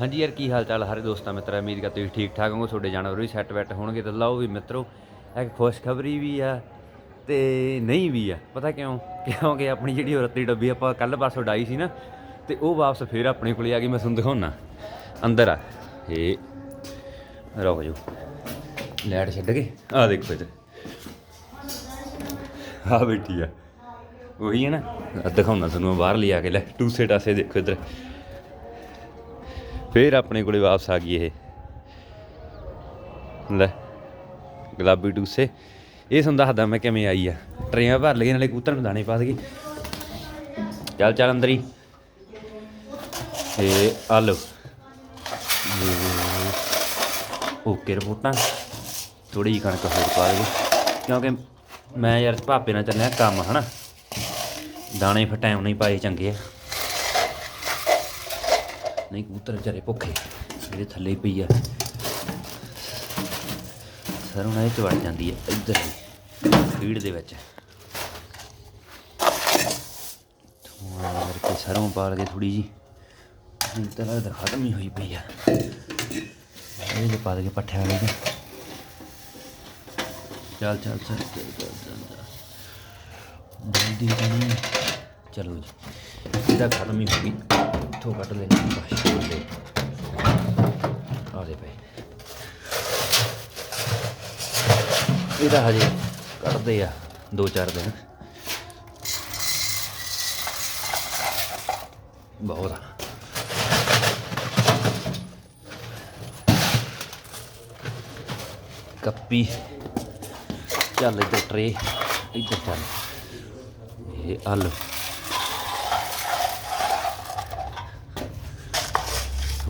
ਹਾਂਜੀ ਯਾਰ, ਕੀ ਹਾਲ ਚਾਲ ਹਰੇ ਦੋਸਤਾਂ, ਮਿੱਤਰਾਂ, ਉਮੀਦ ਕਰ ਤੁਸੀਂ ਠੀਕ ਠਾਕ ਹੋਵੋ ਤੁਹਾਡੇ ਜਾਨਵਰ ਵੀ ਸੈੱਟ ਵੈਟ ਹੋਣਗੇ ਤਾਂ ਲਓ ਵੀ ਮਿੱਤਰੋ ਇੱਕ ਖੁਸ਼ਖਬਰੀ ਵੀ ਆ ਤੇ ਨਹੀਂ ਵੀ ਆ, ਪਤਾ ਕਿਉਂ? ਕਿਉਂਕਿ ਆਪਣੀ ਜਿਹੜੀ ਉਹ ਰੱਤੀ ਡੱਬੀ ਆਪਾਂ ਕੱਲ ਪਾਸੋਂ ਡਾਈ ਸੀ ਨਾ, ਤੇ ਉਹ ਵਾਪਸ ਫੇਰ ਆਪਣੇ ਕੋਲੇ ਆ ਗਈ, ਮੈਂ ਤੁਹਾਨੂੰ ਦਿਖਾਉਣਾ ਅੰਦਰ ਆ ਇਹ ਰੁਕ ਜਾਓ। ਲੈਟ ਛੱਡ ਕੇ, ਆ ਦੇਖੋ ਇੱਧਰ। ਆ ਬੈਠੀ ਆ। ਉਹੀ ਹੈ ਨਾ, ਆਹ ਦਿਖਾਉਣਾ ਤੁਹਾਨੂੰ, ਮੈਂ ਬਾਹਰ ਲਿਆ ਕੇ ਲੈ ਟੂਸੇ ਟਾਸੇ ਦੇਖੋ ਇੱਧਰ। ਫੇਰ ਆਪਣੇ ਕੋਲੇ ਵਾਪਸ ਆ ਗਈ ਇਹ। ਲੈ, ਗੁਲਾਬੀ ਡੂਸੇ। ਇਹ ਤੁਹਾਨੂੰ ਦੱਸਦਾ ਮੈਂ ਕਿਵੇਂ ਆਈ ਆ। ਟਰੇਆਂ ਭਰ ਲਈਆਂ, ਨਾਲੇ ਕੂਤਰ ਨੂੰ ਦਾਣੇ ਪਾ ਦਈਏ। ਚੱਲ ਚੱਲ ਅੰਦਰ ਹੀ। ਇਹ ਆ ਲਓ। ਓਕੇ ਰਿਪੋਰਟਾਂ। ਥੋੜੀ ਜਿਹੀ ਕਣਕ ਹੋਰ ਪਾ ਦੇ ਕਿਉਂਕਿ ਮੈਂ ਯਾਰ ਭਾਪੇ ਨਾਲ ਚੱਲਿਆ ਕੰਮ, ਹਨਾ। ਦਾਣੇ ਫਿਰ ਟਾਈਮ ਨਹੀਂ ਪਾਏ ਚੰਗੇ ਆ। ਨਹੀਂ, ਕਬੂਤਰ ਵਿਚਾਰੇ ਭੁੱਖੇ ਇਹਦੇ ਥੱਲੇ ਹੀ ਪਈ ਆ। ਸਰੋਂ ਨਾਲ ਇਹ ਚ ਵੜ ਜਾਂਦੀ ਹੈ ਇੱਧਰ ਹੀ ਫੀਡ ਦੇ ਵਿੱਚ। ਥੋੜਾ ਕਰਕੇ ਸਰੋਂ ਪਾਲ ਕੇ ਥੋੜੀ ਜੀ ਹੁਣ ਤਾਂ ਲੱਗਦਾ ਖਤਮ ਹੀ ਹੋਈ ਪਈ ਆ। ਇਹ ਜੇ ਪਾ ਦੇ ਕੇ ਵਾਲੇ ਦੇ ਚੱਲ ਚੱਲ ਚੱਲ ਚੱਲ ਚੱਲ, ਚਲੋ। ਜੀ ਇਹਦਾ ਖਤਮ ਹੀ ਹੋ ਗਈ। ਇੱਥੋਂ ਕੱਢ ਲੈਣੀ ਬਸ। ਦੇ ਆ ਦੇ ਪਏ। ਇਹਦਾ ਹਜੇ ਕੱਢਦੇ ਆ, ਦੋ ਚਾਰ ਦਿਨ। ਬਹੁਤ ਆ। ਕੱਪੀ। ਚੱਲ ਇੱਧਰ ਟਰੇ, ਇੱਧਰ ਚੱਲ। ਇਹ ਆਲੂ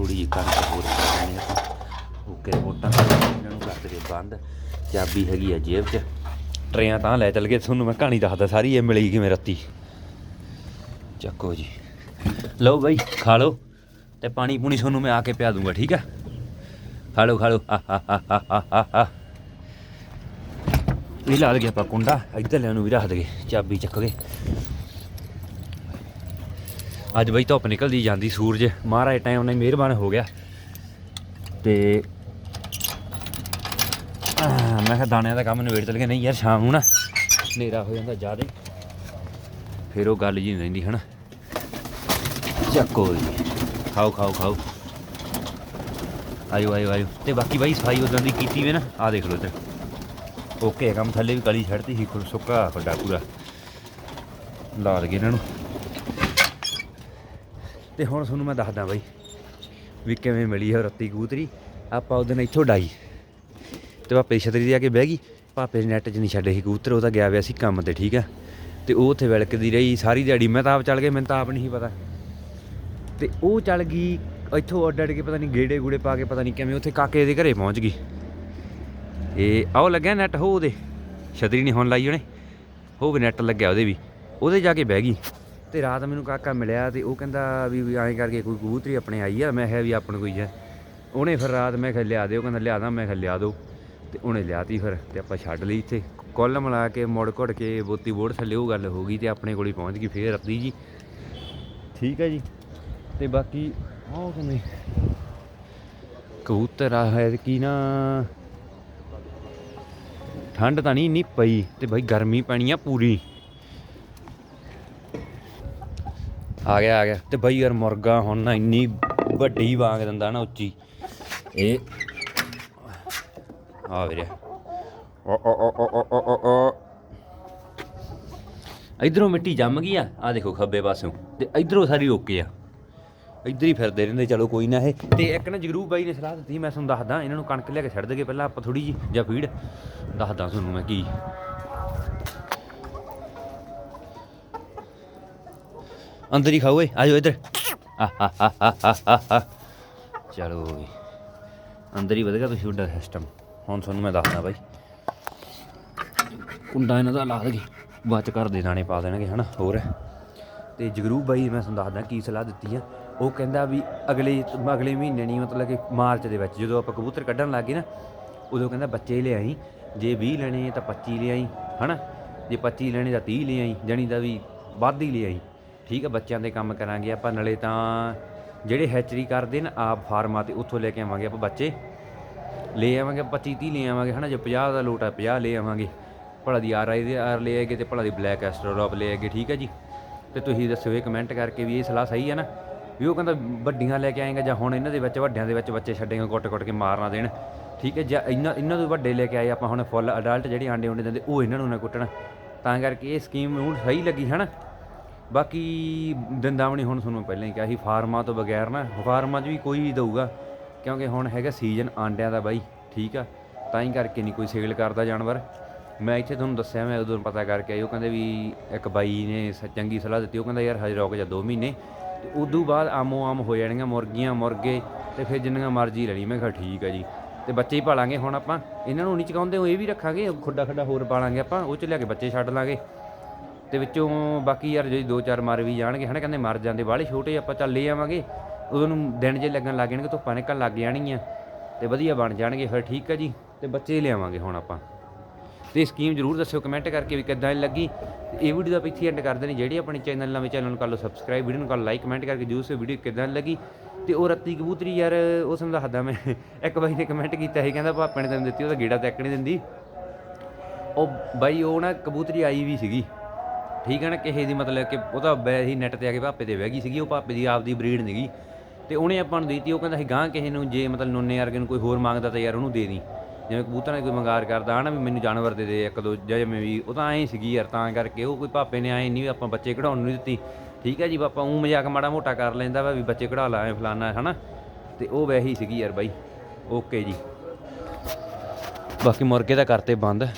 ਥੋੜੀ ਜਿਹੀ ਕਣਕ ਹੋਰ ਪਾ ਆ ਓਕੇ ਮੋਟਾ ਇਹਨਾਂ ਨੂੰ ਕਰ ਦੇ ਬੰਦ। ਚਾਬੀ ਹੈਗੀ ਆ ਜੇਬ 'ਚ। ਟਰੇਆਂ ਤਾਂ ਲੈ ਚੱਲ ਗਏ, ਤੁਹਾਨੂੰ ਮੈਂ ਕਹਾਣੀ ਦੱਸਦਾ, ਸਾਰੀ ਇਹ ਮਿਲੀ ਕਿਵੇਂ ਰੱਤੀ। ਚੱਕੋ ਜੀ। ਲਓ ਬਾਈ, ਖਾ ਲਓ ਤੇ ਪਾਣੀ ਪੂਣੀ ਤੁਹਾਨੂੰ ਮੈਂ ਆ ਕੇ ਪਿਆ ਦੂੰਗਾ, ਠੀਕ ਆ? ਖਾ ਲਓ ਖਾ ਲਓ। ਆ ਆ ਇਹ ਲਾ ਦਗੇ ਆਪਾਂ ਕੁੰਡਾ ਇੱਧਰ ਲੈਣ ਨੂੰ ਵੀ ਰੱਖ ਦਗੇ ਚਾਬੀ ਚੱਕ ਕੇ। ਅੱਜ ਬਈ ਧੁੱਪ ਨਿਕਲਦੀ ਜਾਂਦੀ ਸੂਰਜ। ਮਹਾਰਾਜ ਟਾਈਮ ਨਾਲ ਮਿਹਰਬਾਨ ਹੋ ਗਿਆ। ਤੇ ਮੈਂ ਕਿਹਾ ਦਾਣਿਆਂ ਦਾ ਕੰਮ ਨਿਬੇੜ ਚੱਲ ਗਿਆ ਨਹੀਂ ਯਾਰ, ਸ਼ਾਮ ਨੂੰ ਨਾ ਹਨੇਰਾ ਹੋ ਜਾਂਦਾ ਜ਼ਿਆਦਾ। ਫਿਰ ਉਹ ਗੱਲ ਜੀ ਨਹੀਂ ਰਹਿੰਦੀ, ਹਨਾ? ਚੱਕੋ ਜੀ ਖਾਓ ਖਾਓ ਖਾਓ। ਆਇਓ ਆਇਓ ਆਇਓ। ਤੇ ਬਾਕੀ ਬਾਈ, ਸਫ਼ਾਈ ਉਦੋਂ ਦੀ ਕੀਤੀ ਵੇ ਨਾ ਆ ਦੇਖ ਲਓ ਇੱਧਰ। ਓਕੇ, ਕੰਮ ਥੱਲੇ ਵੀ ਕਲੀ ਛੱਡਤੀ ਸੀ ਸੁੱਕਾ ਵੱਡਾ ਪੂਰਾ। ਲਾ ਲਗੇ ਇਹਨਾਂ ਨੂੰ। ਤੇ ਹੁਣ ਤੁਹਾਨੂੰ ਮੈਂ ਦੱਸਦਾ ਬਾਈ ਵੀ ਕਿਵੇਂ ਮਿਲੀ ਹੈ ਰੱਤੀ ਕਬੂਤਰੀ। ਆਪਾਂ ਉਹਦੇ ਨਾਲ ਇੱਥੋਂ ਡਾਈ ਤੇ ਪਾਪੇ ਦੀ ਛਤਰੀ ਦੇ ਆ ਕੇ ਬਹਿ ਗਈ। ਪਾਪੇ ਨੇ ਨੈਟ 'ਚ ਨਹੀਂ ਛੱਡੇ ਸੀ ਕਬੂਤਰ, ਉਹ ਤਾਂ ਗਿਆ ਹੋਇਆ ਸੀ ਕੰਮ ਤੇ, ਠੀਕ ਆ। ਤੇ ਉਹ ਉੱਥੇ ਵਿਲਕਦੀ ਰਹੀ, ਸਾਰੀ ਦਿਹਾੜੀ ਮੈਂ ਤਾਂ ਆਪ ਚੱਲ ਗਿਆ, ਮੈਨੂੰ ਤਾਂ ਆਪ ਨਹੀਂ ਸੀ ਪਤਾ। ਤੇ ਉਹ ਚੱਲ ਗਈ, ਇੱਥੋਂ ਅੱਡ ਅੱਡ ਕੇ ਪਤਾ ਨਹੀਂ ਗੇੜੇ ਗੂੜੇ ਪਾ ਕੇ ਪਤਾ ਨਹੀਂ ਕਿਵੇਂ ਉੱਥੇ ਕਾਕੇ ਦੇ ਘਰੇ ਪਹੁੰਚ ਗਈ। ਇਹ ਆਓ ਲੱਗਿਆ ਨੈਟ, ਹੋ ਉਹਦੇ। ਛਤਰੀ ਨਹੀਂ ਹੁਣ ਲਾਈ ਉਹਨੇ, ਹੋ ਵੀ ਨੈਟ ਲੱਗਿਆ ਉਹਦੇ ਵੀ। ਉਹਦੇ ਜਾ ਕੇ ਬਹਿ ਗਈ। ਤੇ ਰਾਤ ਮੈਨੂੰ ਕਾਕਾ ਮਿਲਿਆ ਤੇ ਉਹ ਕਹਿੰਦਾ ਵੀ ਵੀ ਐਂ ਕਰਕੇ ਕੋਈ ਕਬੂਤਰੀ ਆਪਣੇ ਆਈ ਆ। ਮੈਂ ਕਿਹਾ ਵੀ ਆਪਣ ਕੋਈ ਹੈ। ਉਹਨੇ ਫਿਰ ਰਾਤ ਮੈਂ ਕਿਹਾ ਲਿਆ ਦਿਓ, ਕਹਿੰਦਾ ਲਿਆ ਦਾਂ, ਮੈਂ ਕਿਹਾ ਲਿਆ ਦਿਓ। ਤੇ ਉਹਨੇ ਲਿਆਤੀ ਫਿਰ ਤੇ ਆਪਾਂ ਛੱਡ ਲਈ ਇੱਥੇ। ਕੁੱਲ ਮਿਲਾ ਕੇ ਮੁੜ ਘੁੜ ਕੇ ਬੋਤੀ ਬੋੜ ਥੱਲੇ ਉਹ ਗੱਲ ਹੋ ਗਈ ਤੇ ਆਪਣੇ ਕੋਲ ਹੀ ਪਹੁੰਚ ਗਈ ਫੇਰ ਰੱਤੀ ਜੀ। ਠੀਕ ਹੈ ਜੀ। ਤੇ ਬਾਕੀ ਆਹ ਕਿਵੇਂ? ਕਬੂਤਰ ਆ, ਹੈ ਕੀ ਨਾ? ਠੰਡ ਤਾਂ ਨਹੀਂ ਇੰਨੀ ਪਈ ਤੇ ਬਾਈ ਗਰਮੀ ਪੈਣੀ ਆ ਪੂਰੀ। ਆ ਗਿਆ ਆ ਗਿਆ। ਤੇ ਬਾਈ ਯਾਰ ਮੁਰਗਾ ਹੁਣ ਨਾ ਇੰਨੀ ਵੱਡੀ ਵਾਂਗ ਦਿੰਦਾ ਨਾ ਉੱਚੀ। ਇਹ ਆ ਵੀਰੇ। ਓ ਓ ਓ ਓ ਓ ਓ ਓ ਇਧਰੋਂ ਮਿੱਟੀ ਜੰਮ ਗਈ ਆ ਆ ਦੇਖੋ ਖੱਬੇ ਪਾਸੋਂ। ਤੇ ਇਧਰੋਂ ਸਾਰੀ ਓਕੇ ਆ। ਇੱਧਰ ਹੀ ਫਿਰਦੇ ਰਹਿੰਦੇ, ਚਲੋ ਕੋਈ ਨਾ ਇਹ। ਤੇ ਇੱਕ ਨਾ ਜਗਰੂਪ ਬਾਈ ਨੇ ਸਲਾਹ ਦਿੱਤੀ, ਮੈਂ ਤੁਹਾਨੂੰ ਦੱਸਦਾ, ਇਹਨਾਂ ਨੂੰ ਕਣਕ ਲਿਆ ਕੇ ਛੱਡ ਦੇਗੇ ਪਹਿਲਾਂ ਆਪਾਂ ਥੋੜੀ ਜੀ ਜਾਂ ਫੀਡ। ਦੱਸਦਾ ਤੁਹਾਨੂੰ ਮੈਂ ਕੀ ਅੰਦਰ ਹੀ ਖਾਓ ਓਏ ਆਜੋ ਇੱਧਰ। ਚਲੋ ਵੀ ਅੰਦਰ ਹੀ ਵਧੇਗਾ ਤੁਸੀਂ ਉਹਦਾ ਸਿਸਟਮ ਹੁਣ ਤੁਹਾਨੂੰ ਮੈਂ ਦੱਸਦਾ ਬਾਈ। ਕੁੰਡਾ ਇਹਨਾਂ ਦਾ ਲਾ ਦੇਗੇ ਬਾਅਦ ਚ ਘਰ ਦੇ ਦਾਣੇ ਪਾ ਦੇਣਗੇ, ਹਨਾ, ਹੋਰ। ਤੇ ਜਗਰੂਪ ਬਾਈ, ਮੈਂ ਤੁਹਾਨੂੰ ਦੱਸਦਾ ਕੀ ਸਲਾਹ ਦਿੱਤੀ ਆ। ਉਹ ਕਹਿੰਦਾ ਵੀ ਅਗਲੇ ਅਗਲੇ ਮਹੀਨੇ ਨਹੀਂ, ਮਤਲਬ ਕਿ ਮਾਰਚ ਦੇ ਵਿੱਚ, ਜਦੋਂ ਆਪਾਂ ਕਬੂਤਰ ਕੱਢਣ ਲੱਗੇ ਨਾ, ਉਦੋਂ ਕਹਿੰਦਾ ਬੱਚੇ ਲਿਆਈ ਜੇ 20 ਲੈਣੇ ਤਾਂ 25 ਲਿਆਈ ਹਨਾ। ਜੇ 25 ਲੈਣੇ ਤਾਂ 30 ਲਿਆਈ ਜਾਣੀ ਦਾ ਵੀ ਵੱਧ ਹੀ ਲਿਆਈ ਠੀਕ ਆ, ਬੱਚਿਆਂ ਦੇ ਕੰਮ ਕਰਾਂਗੇ ਆਪਾਂ, ਨਾਲੇ ਤਾਂ ਜਿਹੜੇ ਹੈਚਰੀ ਕਰਦੇ ਨੇ, ਆਪ ਫਾਰਮਾਂ ਤੇ ਉੱਥੋਂ ਲੈ ਕੇ ਆਵਾਂਗੇ ਆਪਾਂ ਬੱਚੇ। ਲੈ ਆਵਾਂਗੇ 25 30 ਲੈ ਆਵਾਂਗੇ, ਹਨਾ, ਜੇ 50 ਦਾ ਲੋਟ ਆ 50 ਲੈ ਆਵਾਂਗੇ। ਭਲਾ ਦੀ ਆਰ ਆਈ ਦੇ ਆਰ ਲੈ ਆਏਗੇ ਤੇ ਭਲਾ ਦੀ ਬਲੈਕ ਐਸਟਰੋਪ ਲੈ ਆਏਗੇ, ਠੀਕ ਹੈ ਜੀ? ਤੇ ਤੁਸੀਂ ਦੱਸਿਓ ਇਹ ਕਮੈਂਟ ਕਰਕੇ ਵੀ ਇਹ ਸਲਾਹ ਸਹੀ ਹੈ ਨਾ? ਵੀ ਉਹ ਕਹਿੰਦਾ ਵੱਡੀਆਂ ਲੈ ਕੇ ਆਏਗਾ ਜਾਂ ਹੁਣ ਇਹਨਾਂ ਦੇ ਵਿੱਚ, ਵੱਡਿਆਂ ਦੇ ਵਿੱਚ ਬੱਚੇ ਛੱਡੇਗਾ, ਕੁੱਟ-ਕੁੱਟ ਕੇ ਮਾਰਨਾ ਦੇਣ। ਠੀਕ ਹੈ ਜਾਂ ਇਹਨਾਂ ਇਹਨਾਂ ਤੋਂ ਵੱਡੇ ਲੈ ਕੇ ਆਏ ਆਪਾਂ ਹੁਣ ਫੁੱਲ ਅਡਲਟ ਜਿਹੜੇ ਆਂਡੇ ਉਂਡੇ ਦਿੰਦੇ, ਉਹ ਇਹਨਾਂ ਨੂੰ ਨਾ ਕੁੱਟਣ। ਤਾਂ ਕਰਕੇ ਇਹ ਸਕੀਮ ਨੂੰ ਸਹੀ ਲੱਗੀ ਹੈ ਨਾ ਬਾਕੀ ਦੰਦਾਵਣੀ ਹੁਣ ਤੁਹਾਨੂੰ ਪਹਿਲਾਂ ਹੀ ਕਿਹਾ ਸੀ, ਫਾਰਮਾਂ ਤੋਂ ਬਗੈਰ ਨਾ, ਫਾਰਮਾਂ 'ਚ ਵੀ ਕੋਈ ਵੀ ਦਊਗਾ, ਕਿਉਂਕਿ ਹੁਣ ਹੈਗਾ ਸੀਜ਼ਨ ਆਂਡਿਆਂ ਦਾ ਬਾਈ, ਠੀਕ ਆ? ਤਾਂ ਹੀ ਕਰਕੇ ਨਹੀਂ ਕੋਈ ਸੇਲ ਕਰਦਾ ਜਾਨਵਰ। ਮੈਂ ਇੱਥੇ ਤੁਹਾਨੂੰ ਦੱਸਿਆ, ਮੈਂ ਉਦੋਂ ਪਤਾ ਕਰਕੇ ਆਇਆ, ਉਹ ਕਹਿੰਦੇ ਵੀ ਇੱਕ ਬਾਈ ਨੇ ਸ- ਚੰਗੀ ਸਲਾਹ ਦਿੱਤੀ, ਉਹ ਕਹਿੰਦਾ ਯਾਰ ਹਜੇ ਰੁਕ ਜਾ 2 ਮਹੀਨੇ। ਤੇ ਉਦੋਂ ਬਾਅਦ ਆਮੋ ਆਮ ਹੋ ਜਾਣਗੀਆਂ, ਮੁਰਗੀਆਂ, ਮੁਰਗੇ, ਤੇ ਫਿਰ ਜਿੰਨੀਆਂ ਮਰਜ਼ੀ ਲੈਣੀ ਮੈਂ ਕਿਹਾ ਠੀਕ ਆ ਜੀ, ਤੇ ਬੱਚੇ ਹੀ ਪਾਲਾਂਗੇ ਹੁਣ ਆਪਾਂ। ਇਹਨਾਂ ਨੂੰ ਨਹੀਂ ਚਕਾਉਂਦੇ, ਉਹ ਇਹ ਵੀ ਰੱਖਾਂਗੇ ਖੁੱਡਾ ਖੱਡਾ ਹੋਰ ਪਾਲਾਂਗੇ ਆਪਾਂ, ਉਹ ਚ ਲਿਆ ਕੇ ਬੱਚੇ ਛੱਡ ਲਾਂਗੇ। ਤੇ ਵਿੱਚੋਂ ਬਾਕੀ ਯਾਰ ਜੇ ਦੋ ਚਾਰ ਮਰ ਵੀ ਜਾਣਗੇ, ਹਨਾ, ਕਹਿੰਦੇ ਮਰ ਜਾਂਦੇ, ਬਾਹਲੇ ਛੋਟੇ ਆਪਾਂ ਚੱਲ ਲੈ ਆਵਾਂਗੇ। ਉਦੋਂ ਨੂੰ ਦਿਨ ਜੇ ਲੱਗਣ ਲੱਗ ਜਾਣਗੇ, ਧੁੱਪਾਂ ਨਿਕਲਣ ਲੱਗ ਜਾਣਗੀਆਂ, ਤੇ ਵਧੀਆ ਬਣ ਜਾਣਗੇ, ਫਿਰ ਠੀਕ ਹੈ ਜੀ, ਤੇ ਬੱਚੇ ਲਿਆਵਾਂਗੇ ਹੁਣ ਆਪਾਂ। ਤੇ ਇਹ ਸਕੀਮ ਜਰੂਰ ਦੱਸਿਓ ਕਮੈਂਟ ਕਰਕੇ ਵੀ ਕਿੱਦਾਂ ਦੀ ਲੱਗੀ। ਤੇ ਇਹ ਵੀਡੀਓ ਦਾ ਆਪਾਂ ਇੱਥੇ ਐਂਡ ਕਰ ਦੇਣੀ, ਜਿਹੜੀ ਆਪਣੇ ਚੈਨਲ ਨਵੇਂ ਚੈਨਲ ਨੂੰ ਕਰ ਲਓ ਸਬਸਕ੍ਰਾਈਬ ਵੀਡੀਓ ਨੂੰ ਕਰ ਲਾਈਕ ਕਮੈਂਟ ਕਰਕੇ ਜਰੂਰ ਸੇ ਵੀਡੀਓ ਕਿੱਦਾਂ ਦੀ ਲੱਗੀ। ਤੇ ਉਹ ਰੱਤੀ ਕਬੂਤਰੀ ਯਾਰ ਉਸ ਨੂੰ ਦੱਸਦਾ ਮੈਂ, ਇੱਕ ਬਾਈ ਨੇ ਕਮੈਂਟ ਕੀਤਾ ਸੀ, ਕਹਿੰਦਾ ਭਾਪੇ ਨੇ ਤੈਨੂੰ ਦਿੱਤੀ ਉਹਦਾ ਗੇੜਾ ਤੱਕ ਨਹੀਂ ਦਿੰਦੀ। ਉਹ ਬਾਈ, ਉਹ ਨਾ ਕਬੂਤਰੀ ਆਈ ਵੀ ਸੀਗੀ। ਠੀਕ ਹੈ ਨਾ, ਕਿਸੇ ਦੀ ਮਤਲਬ ਕਿ ਉਹ ਤਾਂ ਵੈਸੇ ਹੀ ਨੈਟ ਤੇ ਆ ਕੇ ਭਾਪੇ 'ਤੇ ਬਹਿ ਗਈ ਸੀਗੀ, ਉਹ ਭਾਪੇ ਦੀ ਆਪਦੀ ਬਰੀਡ ਨਹੀਂਗੀ ਤੇ ਉਹਨੇ ਆਪਾਂ ਨੂੰ ਦਿੱਤੀ, ਉਹ ਕਹਿੰਦਾ ਸੀ ਗਾਂ ਕਿਸੇ ਨੂੰ ਜੇ ਮਤਲਬ ਨੋਨੇ ਵਰਗੇ ਨੂੰ ਕੋਈ ਹੋਰ ਮੰਗਦਾ ਤਾਂ ਯਾਰ ਉਹਨੂੰ ਦੇ ਦੀ। ਜਿਵੇਂ ਕਬੂਤਰਾਂ ਦੀ ਕੋਈ ਮੰਗਾਰ ਕਰਦਾ ਹਨਾ ਵੀ ਮੈਨੂੰ ਜਾਨਵਰ ਦੇ ਦੇ, ਇੱਕ ਦੋ ਜਾਂ ਜਿਵੇਂ ਵੀ, ਉਹ ਤਾਂ ਐਂ ਸੀਗੀ ਯਾਰ, ਤਾਂ ਕਰਕੇ ਉਹ ਕੋਈ ਭਾਪੇ ਨੇ ਐਂ ਨਹੀਂ ਵੀ ਆਪਾਂ ਬੱਚੇ ਕਢਾਉਣ ਨੂੰ ਨਹੀਂ ਦਿੱਤੀ। ਠੀਕ ਹੈ ਜੀ ਪਾਪਾ ਉਹ ਮਜ਼ਾਕ ਮਾੜਾ ਮੋਟਾ ਕਰ ਲੈਂਦਾ ਵਾ ਵੀ ਬੱਚੇ ਕਢਾ ਲਾ ਐ ਫਲਾਨਾ, ਹਨਾ? ਤੇ ਉਹ ਵੈਹੀ ਸੀਗੀ ਯਾਰ ਬਾਈ। ਓਕੇ ਜੀ। ਬਾਕੀ ਮੁਰਗੇ ਤਾਂ ਕਰਤੇ ਬੰਦ।